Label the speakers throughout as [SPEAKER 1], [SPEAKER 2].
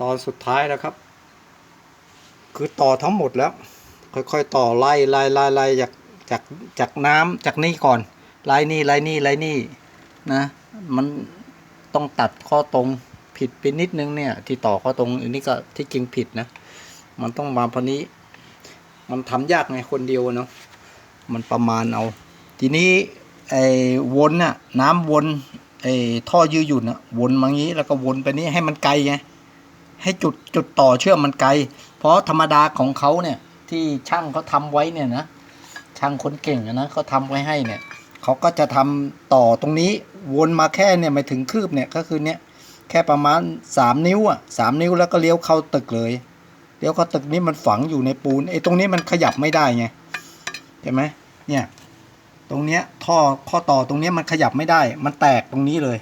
[SPEAKER 1] ตอนสุดท้ายแล้วครับ คือต่อทั้งหมดแล้ว ค่อยๆต่อไล่ไล่ไล่ไล่จากจากจากน้ำจากนี่ก่อน ไล่นี่ไล่นี่ไล่นี่นะ มันต้องตัดข้อตรงผิดไปนิดนึงเนี่ย ที่ต่อข้อตรงอันนี้ก็ที่จริงผิดนะ มันต้องมาพอนี้ มันทำยากไงคนเดียวเนาะมันประมาณเอา ทีนี้ไอ้วนน่ะน้ำวนไอ้ท่อยืดหยุ่นน่ะวนมางี้แล้วก็วนไปนี้ให้มันไกลไง ให้จุดจุดต่อเชื่อมมันไกล เพราะธรรมดาของเขาเนี่ยที่ช่างเขาทำไว้เนี่ยนะช่างคนเก่งนะเขาทำไว้ให้เนี่ยเขาก็จะทำต่อตรงนี้วนมาแค่เนี่ยไม่ถึงคืบเนี่ยก็คือเนี่ยแค่ประมาณสามนิ้วอะสามนิ้วแล้วก็เลี้ยวเข้าตึกเลยเลี้ยวเข้าตึกนี้มันฝังอยู่ในปูนไอ้ตรงนี้มันขยับไม่ได้ไงเห็นไหมเนี่ยตรงเนี้ยท่อข้อต่อตรงเนี้ยมันขยับไม่ได้ มันแตกตรงนี้เลย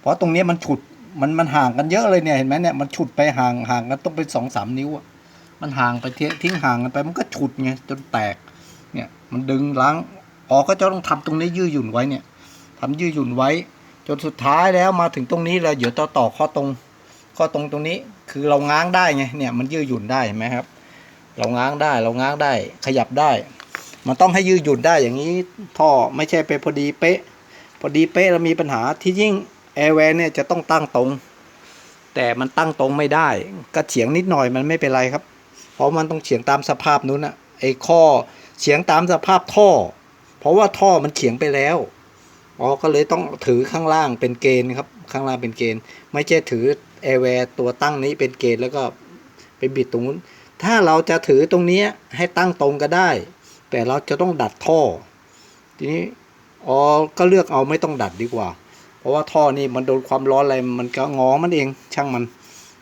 [SPEAKER 1] เพราะตรงเนี้ยมันฉุด มันมันห่างกันเยอะเลยเนี่ยเห็นไหมเนี่ยมันฉุดไปห่างห่างกันต้องเป็นสองสามนิ้วอะมันห่างไปเททิ้งห่างกันไปมันก็ฉุดไงจนแตก เนี่ยมันดึงล้างออกก็จะต้องทำตรงนี้ยืดหยุ่นไว้เนี่ยทำยืดหยุ่นไว้ จนสุดท้ายแล้วมาถึงตรงนี้แล้วเดี๋ยวต่อต่อข้อตรง ข้อตรงตรงนี้คือเราง้างได้ไงเนี่ยมันยืดหยุ่นได้เห็นไหมครับ เราง้างได้เราง้างได้ขยับได้ มันต้องให้ยืดหยุ่นได้อย่างนี้ท่อไม่ใช่ไปพอดีเป๊ะ พอดีเป๊ะแล้วมีปัญหาที่ยิ่ง แอร์แวร์เนี่ยจะต้องตั้งตรง แต่มันตั้งตรงไม่ได้ ก็เฉียงนิดหน่อยมันไม่เป็นไรครับ เพราะมันต้องเฉียงตามสภาพนู้นอะไอ้ข้อเฉียงตามสภาพท่อ เพราะว่าท่อมันเฉียงไปแล้วอ๋อก็เลยต้องถือข้างล่างเป็นเกณฑ์ครับ ข้างล่างเป็นเกณฑ์ ไม่ใช่ถือแอร์แวร์ตัวตั้งนี้เป็นเกณฑ์แล้วก็ไปบิดตรงนู้น ถ้าเราจะถือตรงนี้ให้ตั้งตรงก็ได้ แต่เราจะต้องดัดท่อ ทีนี้อ๋อก็เลือกเอาไม่ต้องดัดดีกว่า เพราะว่าท่อนี่มันโดนความร้อนอะไรมันก็งอมันเอง ช่างมัน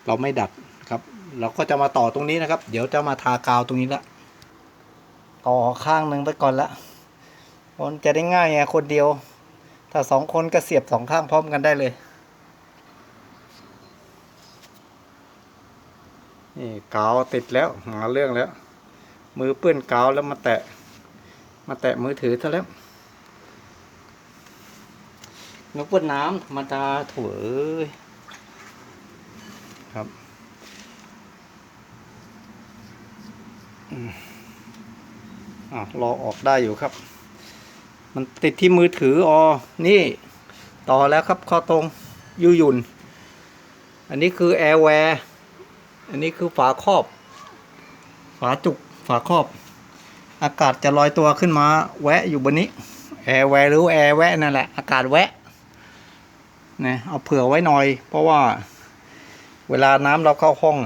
[SPEAKER 1] เราไม่ดัดครับ เราก็จะมาต่อตรงนี้นะครับ เดี๋ยวจะมาทากาวตรงนี้ละต่อข้างหนึ่งไปก่อนละมันจะได้ง่ายไงคนเดียว ถ้าสองคนก็เสียบสองข้างพร้อมกันได้เลยนี่กาวติดแล้วหาเรื่องแล้ว มือเปื้อนกาวแล้วมาแตะ มาแตะมือถือซะแล้ว นกว่าน้ำธรรมดาถั่วครับอะรอออกได้อยู่ครับ มันติดที่มือถืออ๋อนี่ ต่อแล้วครับข้อตรงยูยุ่นอันนี้คือแอร์แวร์อันนี้คือฝาครอบ ฝาจุกฝาครอบ อากาศจะลอยตัวขึ้นมา แวะอยู่บนนี้ แอร์แวร์หรือแอร์แวะนั่นแหละ อากาศแวะ นะเอาเผื่อไว้หน่อย เพราะว่าเวลาน้ำเราเข้าห้อง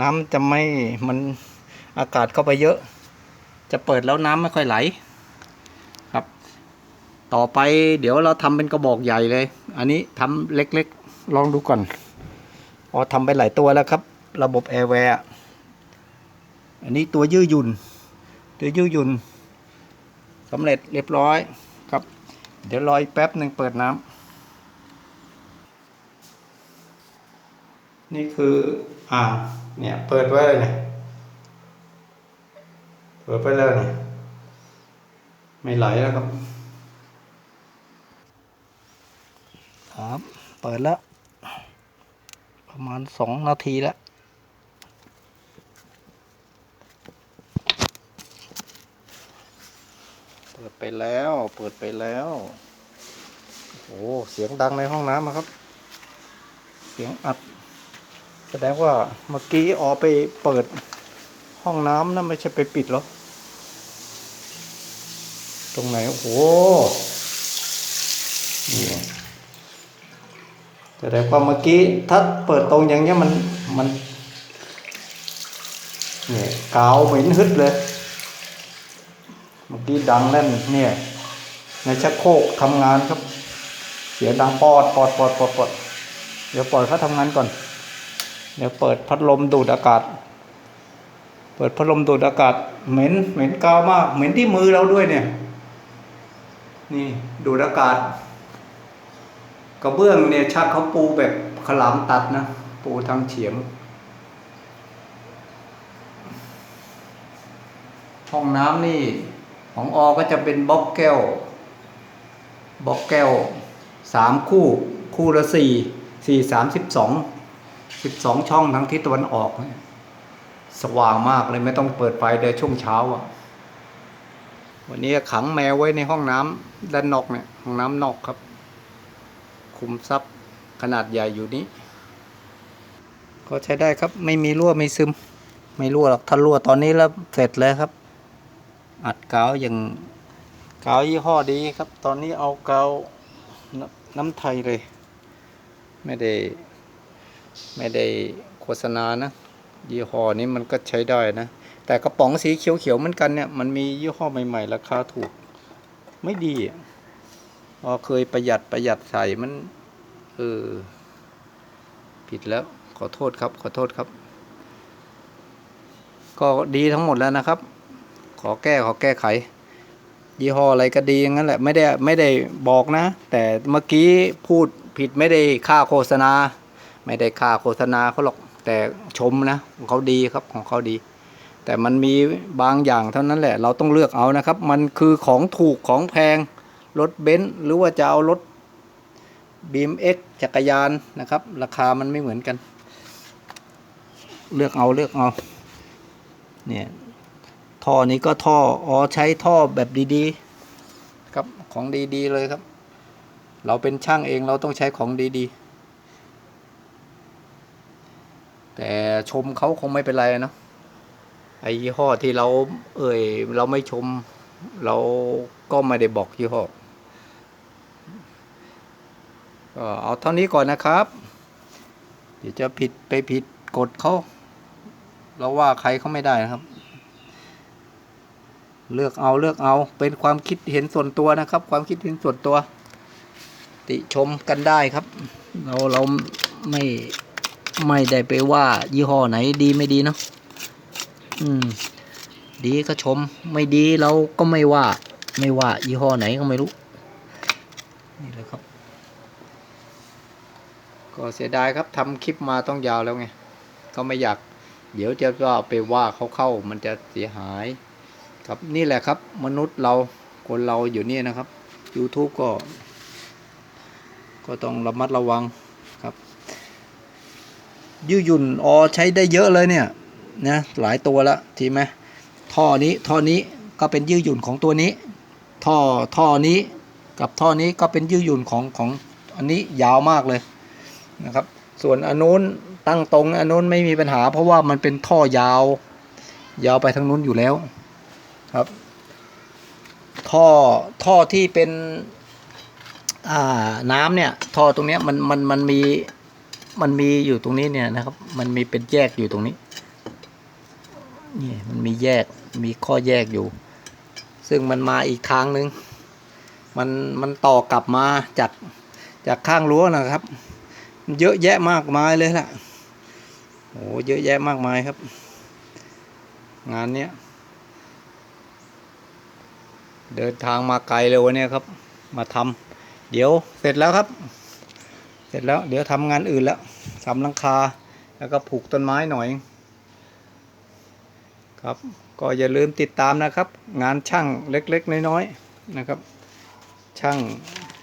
[SPEAKER 1] น้ำจะไม่มันอากาศเข้าไปเยอะ จะเปิดแล้วน้ำไม่ค่อยไหลครับ ต่อไปเดี๋ยวเราทำเป็นกระบอกใหญ่เลย อันนี้ทำเล็กๆ ลองดูก่อนอ๋อทำไปหลายตัวแล้วครับ ระบบแอร์แวร์อันนี้ตัวยืดหยุ่นตัวยืดหยุ่นสำเร็จเรียบร้อยครับ เดี๋ยวรออีกแป๊บหนึ่งเปิดน้ำ นี่คืออ่าเนี่ย เปิดไว้เลยเนี่ยเปิดไปเลยเนี่ยไม่ไหลแล้วครับ ครับ เปิดแล้ว ประมาณสองนาทีแล้วเปิดไปแล้ว เปิดไปแล้วโอ้เสียงดังในห้องน้ำครับ เสียงอัด ดงว่าเมื่อกี้ออไปเปิดห้องน้ำนะไม่ใช่ไปปิดหรอ ตรงไหน โอ้โหนี่แสดงว่าเมื่อกี้ถ้าเปิดตรงอย่างเงี้ยมันมันเนี่ยกาวเหม็นฮึดเลย เมื่อกี้ดังแน่นเนี่ย ในชักโครกทำงานครับ เสียงดังปอดปอดปอดปอดปอดเดี๋ยวปล่อยเขาทำงานก่อน เดี๋ยวเปิดพัดลมดูดอากาศ เปิดพัดลมดูดอากาศ เหม็นเหม็นกาวมาก เหม็นที่มือเราด้วยเนี่ย นี่ดูดอากาศ กระเบื้องเนี่ยชักเขาปูแบบขลามตัดนะ ปูทางเฉียง ห้องน้ำนี่ ของอก็จะเป็นบล็อกแก้วบล็อกแก้วสามคู่ คู่ละสี่สี่สามสิบสอง สิบสองช่องทางทิศตะวันออกเนี่ยสว่างมากเลยไม่ต้องเปิดไฟเลยช่วงเช้าอะ วันนี้ขังแมวไว้ในห้องน้ำด้านนอกเนี่ยห้องน้ำนอกครับ คุมทรัพย์ขนาดใหญ่อยู่นี้ ก็ใช้ได้ครับ ไม่มีรั่วไม่ซึม ไม่รั่วหรอกถ้ารั่วตอนนี้แล้วเสร็จเลยครับ อัดกาวอย่างกาวยี่ห้อดีครับ ตอนนี้เอากาวน้ำไทยเลย ไม่ได้ ไม่ได้โฆษณานะยี่ห้อนี้มันก็ใช้ได้นะ แต่กระป๋องสีเขียวๆเหมือนกันเนี่ย มันมียี่ห้อใหม่ๆ ราคาถูก ไม่ดีพอเคยประหยัดประหยัดใส่มัน เออ ผิดแล้ว ขอโทษครับ ขอโทษครับ ก็ดีทั้งหมดแล้วนะครับ ขอแก้ขอแก้ไข ยี่ห้ออะไรก็ดีอย่างนั้นแหละไม่ได้ไม่ได้บอกนะ แต่เมื่อกี้พูดผิดไม่ได้ค่าโฆษณา ไม่ได้ค่าโฆษณาเขาหรอกแต่ชมนะของเขาดีครับของเขาดี แต่มันมีบางอย่างเท่านั้นแหละ เราต้องเลือกเอานะครับ มันคือของถูกของแพงรถเบนซ์หรือว่าจะเอารถบีมเอ็กจักรยานนะครับ ราคามันไม่เหมือนกัน เลือกเอาเลือกเอาเนี่ยท่อนี้ก็ท่ออ๋อใช้ท่อแบบดีๆครับของดีๆเลยครับ เราเป็นช่างเองเราต้องใช้ของดีๆ แต่ชมเขาคงไม่เป็นไรนะไอ้ยี่ห้อที่เราเอ่ยเราไม่ชม เราก็ไม่ได้บอกยี่ห้อก็เอาเท่านี้ก่อนนะครับ เดี๋ยวจะผิดไปผิดกฎเขาเราว่าใครเขาไม่ได้นะครับ เลือกเอาเลือกเอาเป็นความคิดเห็นส่วนตัวนะครับ ความคิดเห็นส่วนตัว ติชมกันได้ครับ เราเราไม่ ไม่ได้ไปว่า ยี่ห้อไหนดีไม่ดีเนาะอืม ดีก็ชม ไม่ดีเราก็ไม่ว่า ไม่ว่า ยี่ห้อไหนก็ไม่รู้ นี่เลยครับ ก็เสียดายครับทำคลิปมาต้องยาวแล้วไง ก็ไม่อยาก เดี๋ยวจะก็ไปว่าเขาเข้ามันจะเสียหาย ครับนี่แหละครับ มนุษย์เราคนเราอยู่นี่นะครับ YouTube ก็ ก็ต้องระมัดระวัง ยืดหยุ่นออใช้ได้เยอะเลยเนี่ยนะหลายตัวแล้วทีไหมท่อนี้ท่อนี้ก็เป็นยืดหยุ่นของตัวนี้ ท่อท่อนี้กับท่อนี้ก็เป็นยืดหยุ่นของของอันนี้ยาวมากเลยนะครับ ส่วนอันนู้นตั้งตรงอันนู้นไม่มีปัญหา เพราะว่ามันเป็นท่อยาว ยาวไปทางนู้นอยู่แล้วครับ ท่อท่อที่เป็นน้ำเนี่ยท่อตรงเนี้ยมันมันมันมี มันมีอยู่ตรงนี้เนี่ยนะครับ มันมีเป็นแยกอยู่ตรงนี้นี่มันมีแยกมีข้อแยกอยู่ ซึ่งมันมาอีกทางหนึ่งมันมันต่อกลับมาจากจากข้างรั้วนะครับ เยอะแยะมากมายเลยล่ะโอ้เยอะแยะมากมายครับ งานเนี้ยเดินทางมาไกลเลยวันนี้ครับ มาทำเดี๋ยวเสร็จแล้วครับ เสร็จแล้วเดี๋ยวทำงานอื่นแล้วทำหลังคา แล้วก็ผูกต้นไม้หน่อย ครับ ก็อย่าลืมติดตามนะครับ งานช่างเล็กๆ น้อยๆนะครับ ช่าง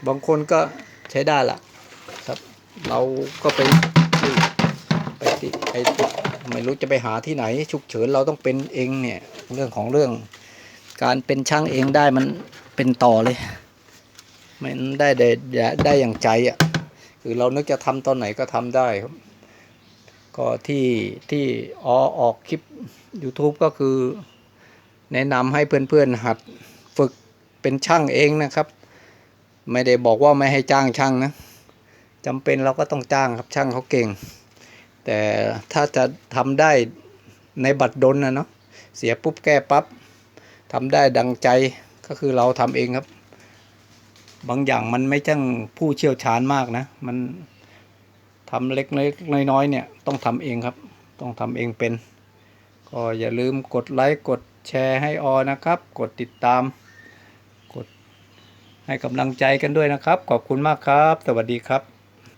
[SPEAKER 1] บางคนก็ใช้ได้ละครับ เราก็ไปไปติไปติไม่รู้จะไปหาที่ไหน ฉุกเฉินเราต้องเป็นเองเนี่ยเรื่องของเรื่อง การเป็นช่างเองได้มันเป็นต่อเลย มันได้ได้ได้อย่างใจอะ คือเรานึกจะทำตอนไหนก็ทำได้ครับ ก็ที่ที่ออออกคลิป YouTube ก็คือ แนะนำให้เพื่อนๆหัดฝึกเป็นช่างเองนะครับ ไม่ได้บอกว่าไม่ให้จ้างช่างนะจำเป็นเราก็ต้องจ้างครับช่างเขาเก่ง แต่ถ้าจะทำได้ในบัตรดลนะเนาะเสียปุ๊บแก้ปับ๊บทำได้ดังใจก็คือเราทำเองครับ บางอย่างมันไม่จ้างผู้เชี่ยวชาญมากนะ มันทำเล็กๆน้อยๆเนี่ย ต้องทำเองครับ ต้องทำเองเป็น ก็อย่าลืมกดไลค์กดแชร์ให้ออนะครับ กดติดตาม กดให้กำลังใจกันด้วยนะครับ ขอบคุณมากครับ สวัสดีครับ